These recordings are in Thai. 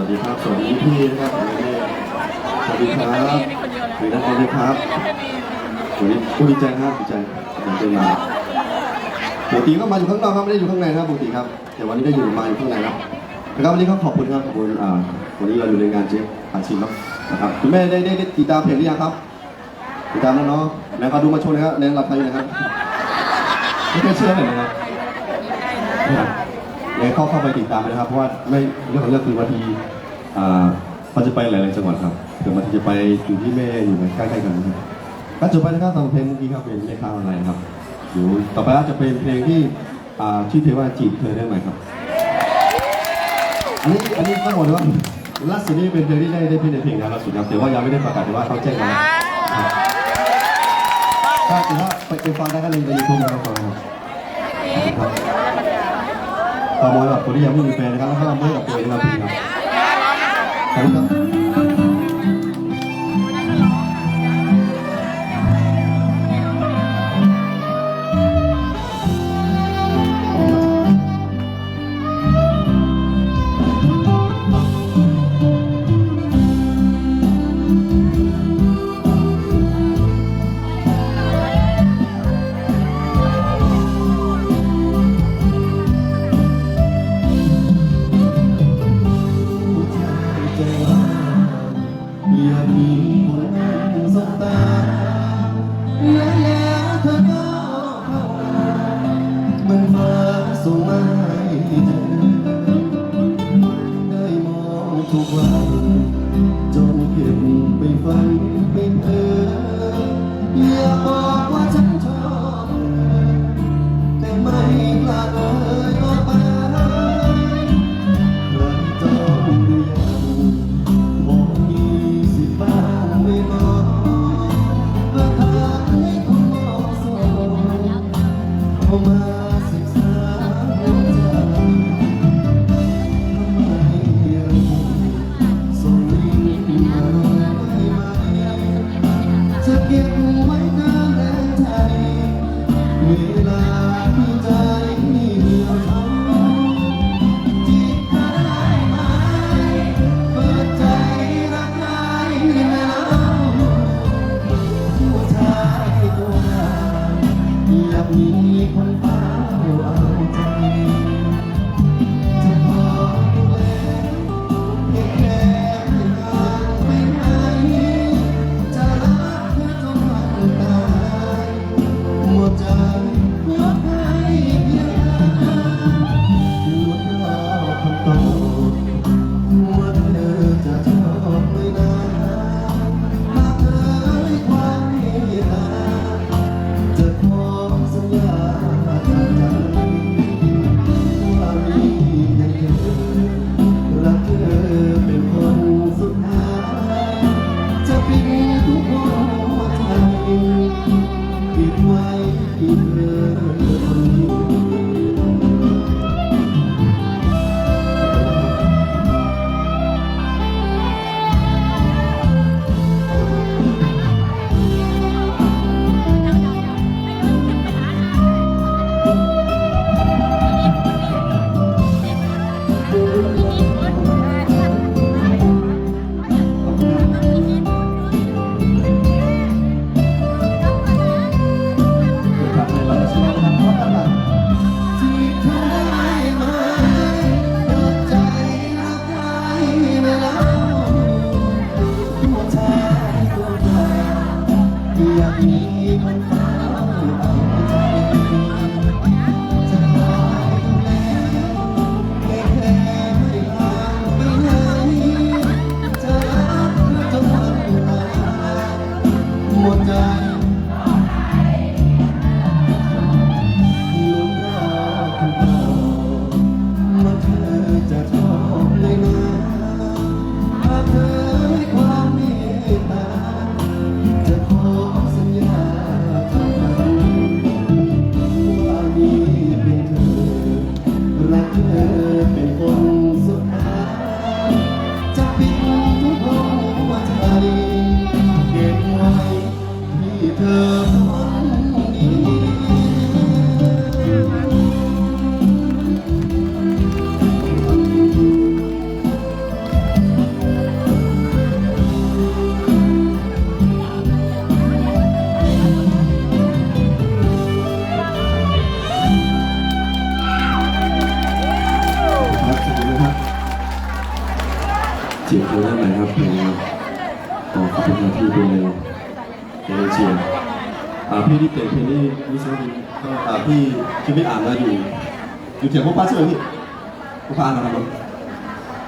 วัสดีครับ สวัสดีพี่นะครับสวัสดีครับสวัสดีนักเรียนครับวันนี้ผู้ดีใจครับดีใจดีใจมาปกติก็มาอยู่ข้างนอกครับไม่ได้อยู่ข้างในนะครับปกติครับ แต่วันนี้ได้อยู่มาอยู่ข้างในครับนะครับวันนี้ก็ขอบคุณครับขอบคุณอ่าวันนี้เราอยู่ในงานเจ๊ผ่านชิมเนาะนะครับคุณแม่ได้ได้ได้ติดตามเพจหรือยังครับติดตามแล้วเนาะแล้วก็ดูมาโชว์นะครับในราคาอยู่นะครับไม่เคยเชื่อเลยนะครับ เลยเข้าเข้าไปติดตามเลยนะครับ เพราะว่าไม่เรื่องของเรื่องคือบางทีอ่าเขาจะไปหลายๆจังหวัดครับเดี๋ยวบางทีจะไปอยู่ที่แม่อยู่ใกล้ๆกันนะครับก็จบไปนะครับสำหรับเพลงเมื่อกี้ครับเป็นเลขาอะไรครับเดี๋ยวต่อไปก็จะเป็นเพลงที่อ่าชื่อเพลงว่าจีบเธอได้ไหมครับ อันนี้อันนี้ต้องบอกเลยว่าล่าสุดนี้เป็นเพลงที่ได้ได้เพลงในเพลงนะล่าสุดครับแต่ว่ายังไม่ได้ประกาศแต่ว่าเขาแจ้งมาแล้วครับถ้าถือว่าไปไปฟังได้ก็เลยในยูทูบนะครับฟังครับครับ ตามอยแบบคนที่ยังไม่มีแฟนนะครับแล้วก็ไม่กับตัวเองนะครับพี่ครับขอบคุณครับ you. เป็นคน อบคุณครับที่ดูแลเอเชียอ่าพี่ที่เต็มเพลงนี้รู้สึกว่าดีก็พี่ที่ไม่อ่านมาอยู่อยู่เถียงพวกป้าใช่ไหมพี่พวกป้านะครับ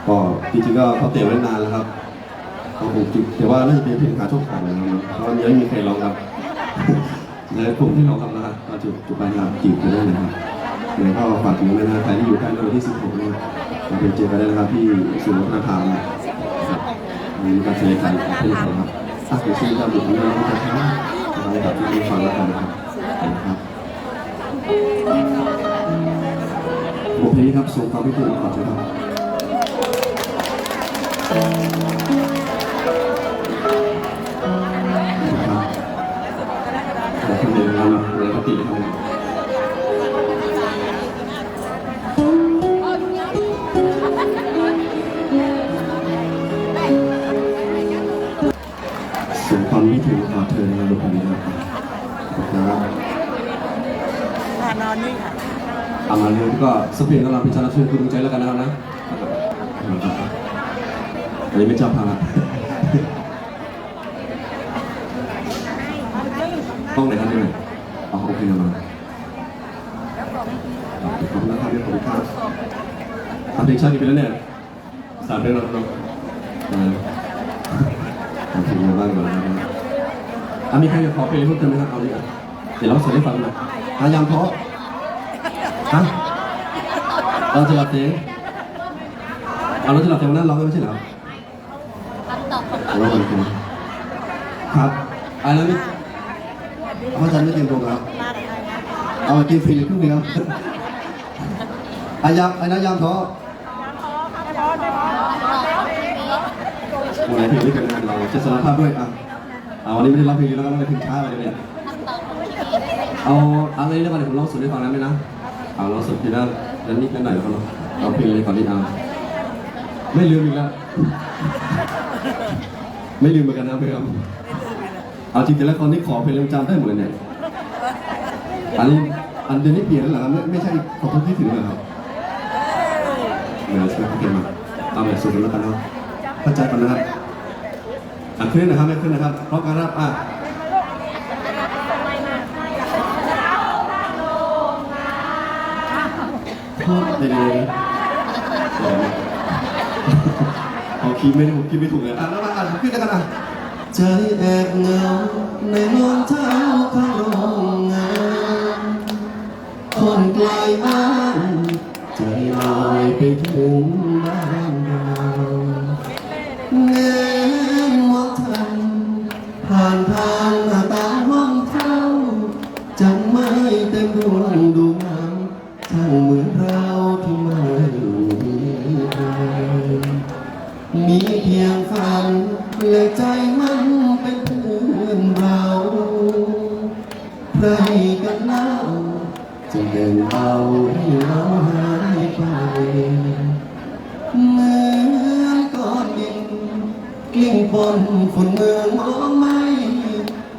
ก็จริงๆก็เขาเตะไว้นานแล้วครับเขาคงจิแต่ว่าน่าจะเป็นเพลงขาโชคของนะครับเพราะยังไม่มีใครร้องครับและผมที่ร้องครับนะครับก็จุดจุดไปนะครับจีบกันได้นะครับเดี๋ยวก็ฝากถึงแม่นาใครที่อยู่ใกล้วันที่16นี้มาเป็นเจอกันได้นะครับที่ศูนย์วัฒนธรรมมีการแสดงการเป็นของครับ สักเดี๋ยวชื่อจะบุกน้ำจะทั้งอะไรแบบที่มีฟังแล้วกันนะครับนะครับบทเพลงนี้ครับส่งความคิดถึงขอเชิญครับครับขอบคุณเองนะในปฏิครับ ความคิดถึงขอเธอในบทเพลงนี้ครับขอบคุณครับค่ะนอนนี่ค่ะอามาเรื่องก็สเปียร์กำลังพิจารณาช่วยคุณดวงใจแล้วกันนะครับนะอันนี้ไม่ชอบพาต้องไหนครับที่ไหนอ๋อโอเคนะมาขอบคุณนะครับเดี๋ยวผมครับทำเพลงชาติกี่ปีแล้วเนี่ยสามเดือนแล้วเนาะอ่าทำเพลงมาบ้างก่อนนะครับอะ มีใครอยากขอเพลงเพิ่มเติมไหมครับเอาดิอะเดี๋ยวเราเสร็จให้ฟังหน่อยพยายามเพราะฮะเราจะหลับเองเอาเราจะหลับเองวันนั้นเราไม่ใช่เหรอเราเหมือนกันครับอันนั้นนี่เพราะฉันไม่เตรียมตัวครับเอามากินฟรีครึ่งเดียวอายามไอ้นะยามท้อวันไหนเพลงนี้กันงานเราจะสารภาพด้วยอะ เอาวันนี้ไม่ได้ร้องเพลงนี้แล้วก็ไม่ได้เพลงช้าไปเลยเนี่ยเอาเอาอะไรเรื่องอะไรผมร้องสุดให้ฟังได้ไหมนะเอาเราสุดทีละแล้วนิดหน่อยก็เราเพลงอะไรก่อนดีเอาไม่ลืมอีกแล้วไม่ลืมเหมือนกันนะเพื่อนเอาจริงแต่ละคนนี่ขอเพลงจำได้หมดเลยเนี่ยอันนี้อันเดือนนี้เปลี่ยนแล้วเหรอครับไม่ไม่ใช่ขอโทษที่ถึงเหรอครับเดี๋ยวช่วยเขาเก็บมาเอาแบบสุดแล้วกันเนาะเข้าใจกันนะครับ อะขึ้นนะครับไม่ขึ้นนะครับพร้อมกันนะครับอะพูดไปเลยเอาคีย์ไม่ได้ผมคีย์ไม่ถูกเลยอะแล้วมาอ่านขึ้นแล้วกันอะใจแอบเหงาในรองเท้าข้างโรงงานคนไกลบ้านใจลอยไปถึง เล่าจะเดินเอาให้เราหายไปเหมือนก้อนดินกลิ้งบนฝุ่นเมืองมองไม่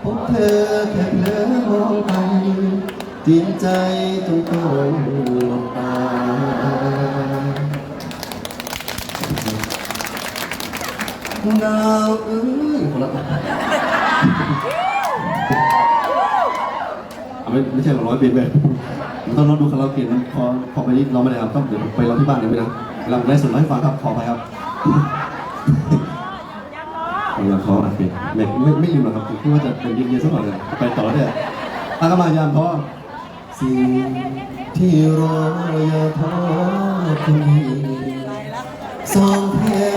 พบเธอแค่เธอมองไปเตรียมใจจนต้องหลับตาดาวเอ้ยคนละอะ ไม่ไม่ใช่หรอกร้อยเปีแบบมันต้องลองดูคาราโอเกะนะพอพอไปนี่ร้องไม่ได้ครับต้องเดี๋ยวไปร้องที่บ้านได้ไหมนะเราได้สุดร้อยฟังครับขอไปครับผมอยากขออะสิไม่ไม่ไม่ลืมหรอกครับผมคิดว่าจะเป็นเย็นๆสักหน่อยเลยไปต่อเนี่ยถ้าก็มายามพราะสิ่งที่รออย่าท้อคนสองแขนที่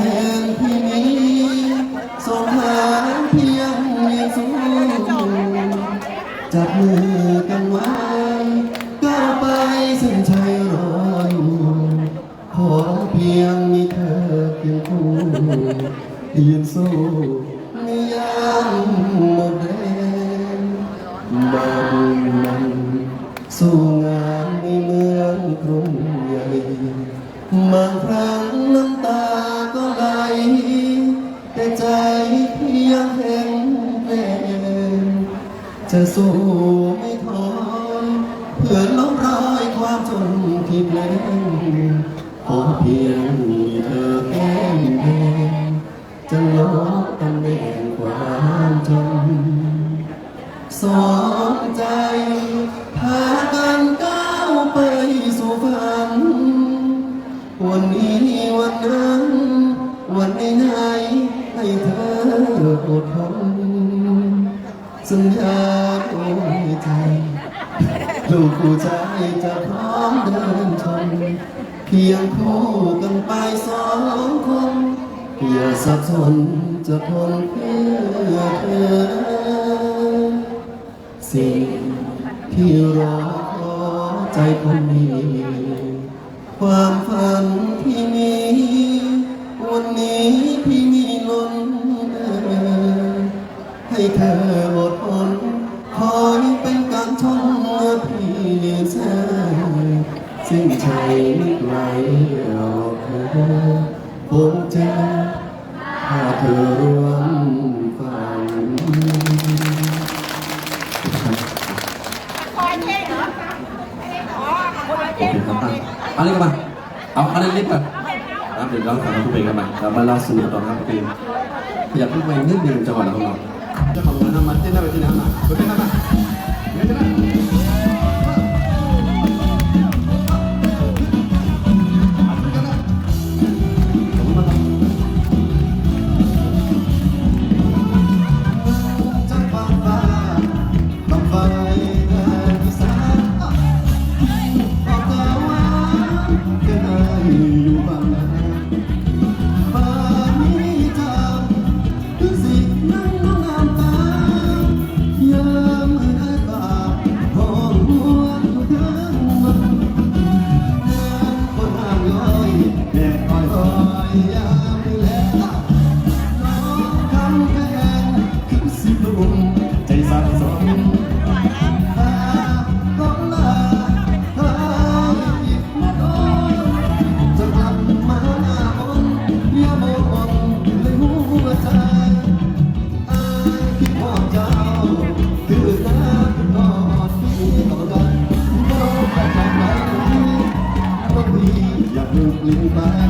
ขอเพียงมีเธอแก้พียงจะลบดตำแห่งความจนสองใจพากันก้าวไปสู่ฝัน วันนี้วันนั้น วันไหนให้เธออดทนสัญญาตัวยใจ ลูกผู้ใจจะพร้อมเดินชน เพียงคู่กันไปสองคนอย่าสับสนจะทนเพื่อเธอ สิ่งที่รอขอใจคนนี้ ความฝันที่มีวันนี้พี่มีล้นให้เธอ my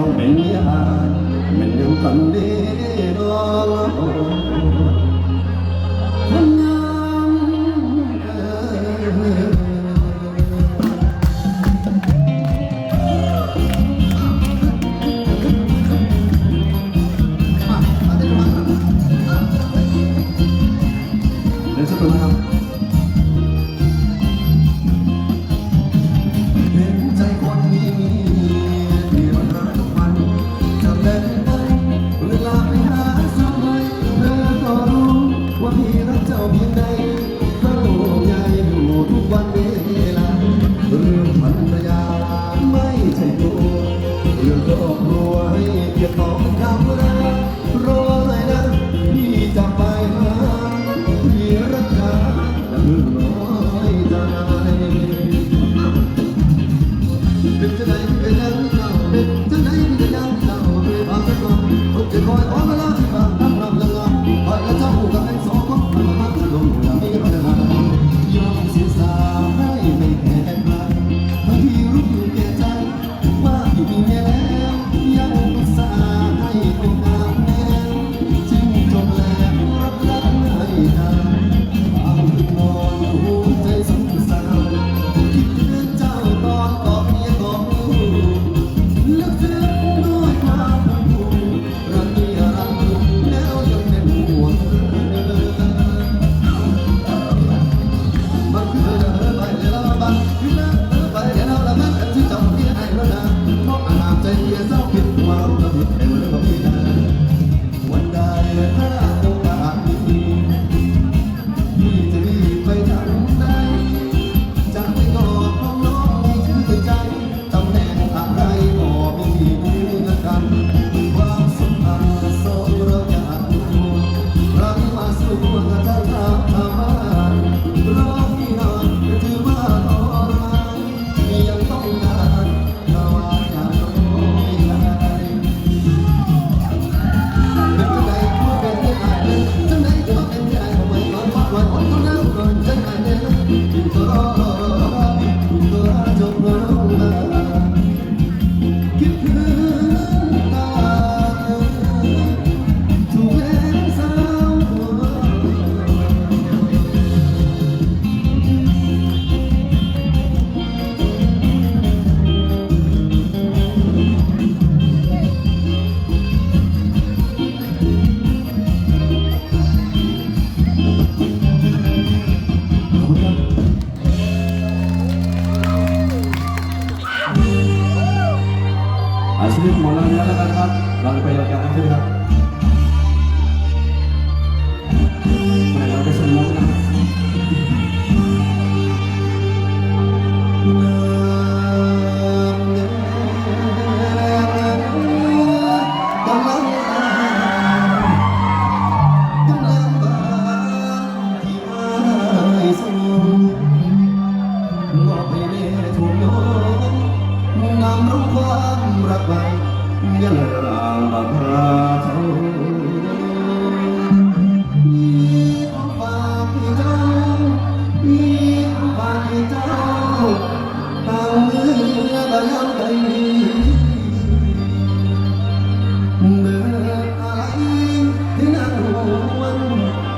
không bên nhà mình đều cần đi. เพียงใดพระโลกใหญ่อยู่ทุกวันนี้ sedikit malam ni ada kan? Yang terlihat.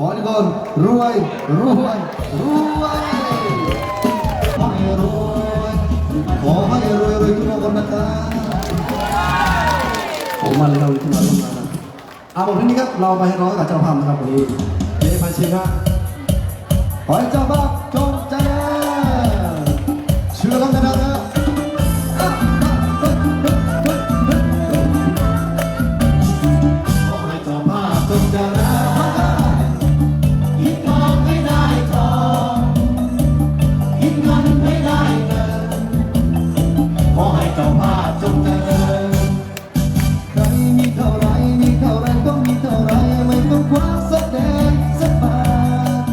ขอให้ทุกคนรวยรวยรวยขอให้รวยขอให้รวยรวยทุกคนนะครับผมมาเลยครับวันนี้ที่มาร่วมานะเอาบทเพลงนี้ครับเราไปให้ร้อยกับเจ้าภาพนะครับวันนี้เย้พันชิมครับขอให้เจ้าภาพ